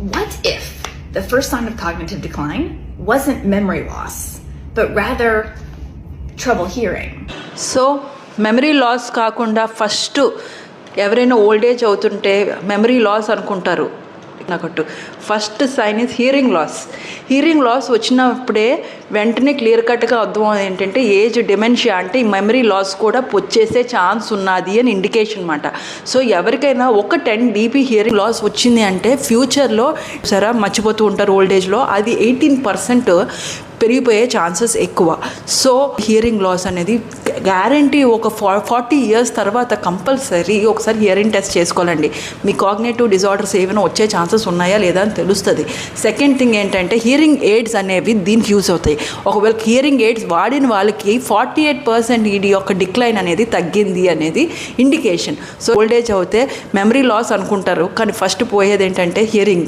What if the first sign of cognitive decline wasn't memory loss, but rather trouble hearing? So, memory loss కాకుండా first ఎవరైనా old age అవుతుంటే memory loss అనుకుంటారు నాకట్టు first sign is hearing loss hearing loss వచ్చినప్పుడే వెంటనే clear కట్గా అర్థం ఏంటంటే age dementia అంటే ఈ మెమరీ లాస్ కూడా వచ్చేసే ఛాన్స్ ఉన్నది అని ఇండికేషన్ అనమాట సో ఎవరికైనా ఒక టెన్ డీపీ హియరింగ్ లాస్ వచ్చింది అంటే ఫ్యూచర్లో సరే మర్చిపోతూ ఉంటారు ఓల్డ్ ఏజ్లో అది ఎయిటీన్ పర్సెంట్ పెరిగిపోయే ఛాన్సెస్ ఎక్కువ. సో హియరింగ్ లాస్ అనేది గ్యారంటీ ఒక ఫా ఫార్టీ ఇయర్స్ తర్వాత కంపల్సరీ ఒకసారి హియరింగ్ టెస్ట్ చేసుకోవాలండి. మీ కాగ్నేటివ్ డిజార్డర్స్ ఏమైనా వచ్చే ఛాన్సెస్ ఉన్నాయా లేదా అని తెలుస్తుంది. సెకండ్ థింగ్ ఏంటంటే హియరింగ్ ఎయిడ్స్ అనేవి దీనికి యూస్ అవుతాయి. ఒకవేళ హియరింగ్ ఎయిడ్స్ వాడిన వాళ్ళకి ఫార్టీ ఎయిట్ పర్సెంట్ ఇది యొక్క డిక్లైన్ అనేది తగ్గింది అనేది ఇండికేషన్ సో ఓల్డ్ ఏజ్ అయితే మెమరీ లాస్ అనుకుంటారు. కానీ ఫస్ట్ పోయేది ఏంటంటే హియరింగ్